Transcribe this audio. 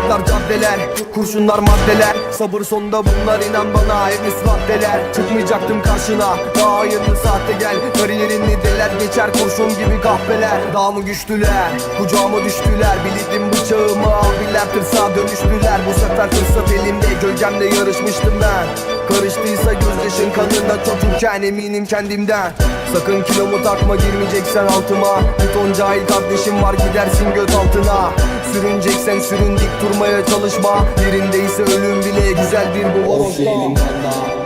Sokaklar caddeler Kurşunlar maddeler. Sabır sonunda bunlar inan bana Hepsi maddeler. Çıkmayacaktım karşına Daha hayırlı saatte gel. Kariyerini deler geçer Kurşun gibi kahveler Daha mı güçlüler Kucağıma düştüler. Bildim bıçağımı abiler tırsağa dönüştüler. Bu sefer fırsat elimde Gölgemle yarışmıştım ben Karıştıysa gözyaşın kanında çocukken eminim kendimden. Sakın kilomu takma girmeyeceksen altıma. Bir ton cahil kardeşim var gidersin göt altına. Sürüneceksen sürün dik durmaya çalışma. Yerindeyse ölüm bile güzel bir bu varoşta